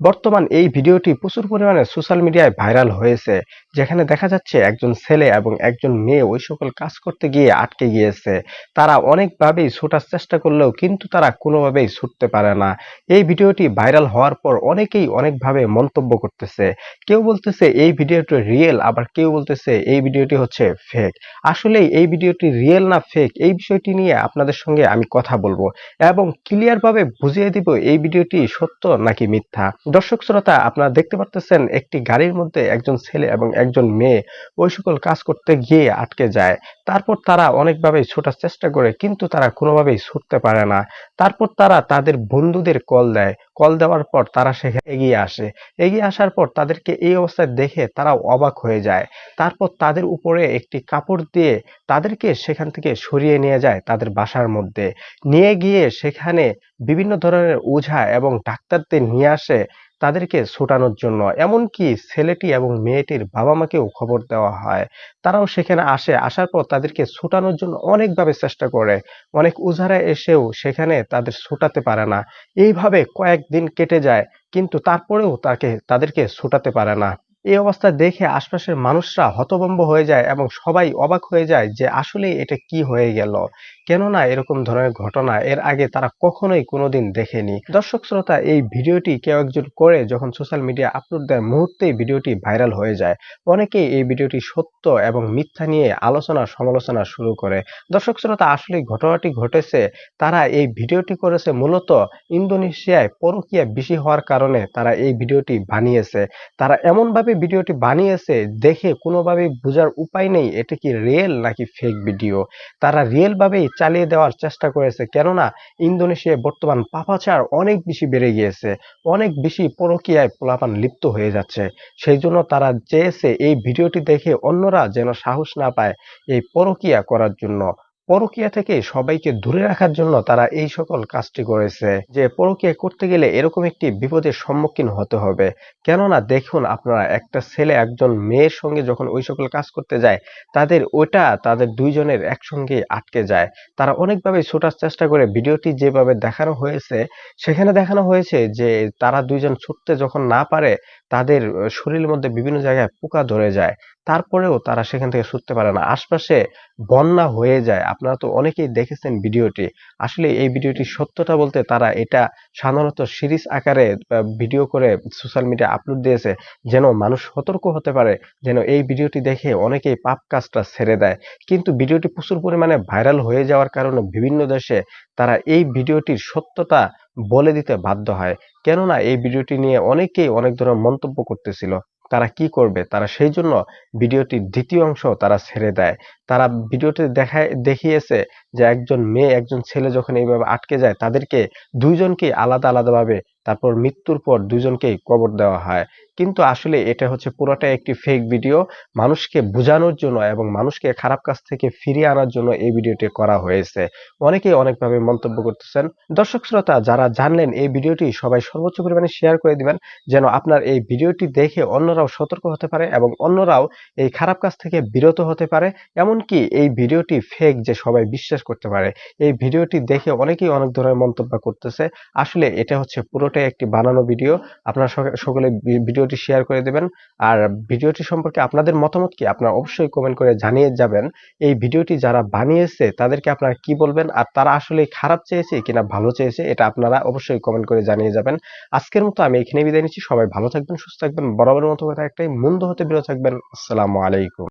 বর্তমান এই ভিডিওটি প্রচুর পরিমাণে সোশ্যাল মিডিয়ায় ভাইরাল হয়েছে, যেখানে দেখা যাচ্ছে একজন ছেলে এবং একজন মেয়ে ওই সকল কাজ করতে গিয়ে আটকে গিয়েছে। তারা অনেকভাবেই ছোটার চেষ্টা করলেও কিন্তু তারা কোনোভাবেই ছুটতে পারে না। এই ভিডিওটি ভাইরাল হওয়ার পর অনেকেই অনেকভাবে মন্তব্য করতেছে। কেউ বলতেছে এই ভিডিওটি রিয়েল, আবার কেউ বলতেছে এই ভিডিওটি হচ্ছে ফেক আসলেই এই ভিডিওটি রিয়েল না ফেক এই বিষয়টি নিয়ে আপনাদের সঙ্গে আমি কথা বলব এবং ক্লিয়ারভাবে বুঝিয়ে দিব এই ভিডিওটি সত্য নাকি মিথ্যা। দর্শক শ্রোতা, আপনারা দেখতে পারতেছেন একটি গাড়ির মধ্যে একজন ছেলে এবং একজন মেয়ে ওই সকল কাজ করতে গিয়ে আটকে যায়। তারপর তারা অনেকভাবেই ছোটার চেষ্টা করে, কিন্তু তারা কোনোভাবেই ছুটতে পারে না। তারপর তারা তাদের বন্ধুদের কল দেয়। কল দেওয়ার পর তারা সেখানে এগিয়ে আসে। এগিয়ে আসার পর তাদেরকে এই অবস্থায় দেখে তারা অবাক হয়ে যায়। তারপর তাদের উপরে একটি কাপড় দিয়ে তাদেরকে সেখান থেকে সরিয়ে নিয়ে যায় তাদের বাসার মধ্যে। নিয়ে গিয়ে সেখানে বিভিন্ন ধরনের ওঝা এবং ডাক্তারদের নিয়ে আসে তাদেরকে ছোটানোর জন্য। এমনকি ছেলেটি এবং মেয়েটির বাবা মাকেও খবর দেওয়া হয়। তারাও সেখানে আসে, আসার পর তাদেরকে ছোটানোর জন্য অনেকভাবে চেষ্টা করে। অনেক উজারা এসেও সেখানে তাদের ছোটাতে পারে না। এইভাবে কয়েকদিন কেটে যায়, কিন্তু তারপরেও তাকে, তাদেরকে ছোটাতে পারে না। এই অবস্থা দেখে আশপাশের মানুষরা হতভম্ব হয়ে যায় এবং সবাই অবাক হয়ে যায় যে আসলে এটা কি হয়ে গেল। কেননা এরকম ধরনের ঘটনা এর আগে তারা কখনোই কোনোদিন দেখেনি। দর্শক শ্রোতা, এই ভিডিওটি কেউ একজন করে যখন সোশ্যাল মিডিয়া আপলোড দেয় মুহূর্তেই ভিডিওটি ভাইরাল হয়ে যায়। অনেকেই এই ভিডিওটি সত্য এবং মিথ্যা নিয়ে আলোচনা সমালোচনা শুরু করে। দর্শক শ্রোতা আসলে ঘটনাটি ঘটেছে। তারা এই ভিডিওটি করেছে মূলত ইন্দোনেশিয়ায় পরকীয়া বেশি হওয়ার কারণে তারা এই ভিডিওটি বানিয়েছে। তারা এমনভাবে ভিডিওটি বানিয়েছে দেখে কোনোভাবেই বোঝার উপায় নেই, এটা কি রিয়েল নাকি ফেক ভিডিও তারা রিয়েল ভাবেই চালিয়ে দেওয়ার চেষ্টা করেছে, কেননা ইন্দোনেশিয়ায় বর্তমান পাপাচার অনেক বেশি বেড়ে গিয়েছে, অনেক বেশি পরকীয়ায় পোলাপান লিপ্ত হয়ে যাচ্ছে। সেই জন্য তারা চেয়েছে এই ভিডিওটি দেখে অন্যরা যেন সাহস না পায় এই পরকীয়া করার জন্য। পরকীয়া থেকে সবাইকে দূরে রাখার জন্য তারা এই সকল কাজটি করেছে। যে পরকিয়া করতে গেলে এরকম একটি বিপদের সম্মুখীন হতে হবে। কেননা দেখুন, আপনারা একটা ছেলে, একজন মেয়ের সঙ্গে যখন ওই সকল কাজ করতে যায়, তাদের ওটা তাদের দুইজনের একসঙ্গে আটকে যায়। তারা অনেকভাবে ছোটার চেষ্টা করে ভিডিওটি যেভাবে দেখানো হয়েছে, সেখানে দেখানো হয়েছে যে তারা দুইজন ছুটতে যখন না পারে, তাদের শরীরের মধ্যে বিভিন্ন জায়গায় পোকা ধরে যায়। তারপরেও তারা সেখান থেকে ছুটতে পারে না। আশপাশে বন্যা হয়ে যায়। আপনারা তো অনেকেই দেখেছেন ভিডিওটি। আসলে এই ভিডিওটি সত্যটা বলতে তারা এটা সাধারণত সিরিজ আকারে ভিডিও করে সোশ্যাল মিডিয়া আপলোড দিয়েছে যেন মানুষ সতর্ক হতে পারে, যেন এই ভিডিওটি দেখে অনেকেই পাপ কাজটা ছেড়ে দেয়। কিন্তু ভিডিওটি প্রচুর পরিমাণে ভাইরাল হয়ে যাওয়ার কারণে বিভিন্ন দেশে তারা এই ভিডিওটির সত্যতা বলে দিতে বাধ্য হয়। কেননা এই ভিডিওটি নিয়ে অনেকেই অনেক ধরনের মন্তব্য করতেছিল। তারা কি করবে? তারা সেই জন্য ভিডিওটির দ্বিতীয় অংশ তারা ছেড়ে দেয়। তারা ভিডিওটি দেখায়, দেখিয়েছে যে একজন মেয়ে, একজন ছেলে যখন এইভাবে আটকে যায়, তাদেরকে দুইজনকে আলাদা, আলাদাভাবে তারপর মৃত্যুর পর দুজনকেই কবর দেওয়া হয়। কিন্তু আসলে এটা হচ্ছে পুরোটাই একটি ফেক ভিডিও মানুষকে বোঝানোর জন্য এবং মানুষকে খারাপ কাজ থেকে ফিরিয়ে আনার জন্য এই ভিডিওটি করা হয়েছে। অনেকেই অনেকভাবে মন্তব্য করতেছেন। দর্শক শ্রোতা, যারা জানলেন এই ভিডিওটি সবাই সর্বোচ্চ পরিমাণে শেয়ার করে দিবেন, যেন আপনার এই ভিডিওটি দেখে অন্যরাও সতর্ক হতে পারে এবং অন্যরাও এই খারাপ কাজ থেকে বিরত হতে পারে। এমনকি এই ভিডিওটি ফেক যে সবাই বিশ্বাস করতে পারে, এই ভিডিওটি দেখে অনেকেই অনেক ধরনের মন্তব্য করতেছে। আসলে এটা হচ্ছে পুরোটাই একটি বানানো ভিডিও আপনারা সকলে ভিডিওটি শেয়ার করে দেবেন। আর ভিডিওটি সম্পর্কে আপনাদের মতামত কি আপনারা অবশ্যই কমেন্ট করে জানিয়ে যাবেন। এই ভিডিওটি যারা বানিয়েছে, তাদেরকে আপনারা কি বলবেন? আর তারা আসলে খারাপ চেয়েছে কিনা, ভালো চেয়েছে, এটা আপনারা অবশ্যই কমেন্ট করে জানিয়ে যাবেন। আজকের মতো আমি এখানে বিদায় নিচ্ছি। সবাই ভালো থাকবেন, সুস্থ থাকবেন। বরাবরের মতো একটাই মন্দ হতে বিরত থাকবেন। আসসালামু আলাইকুম।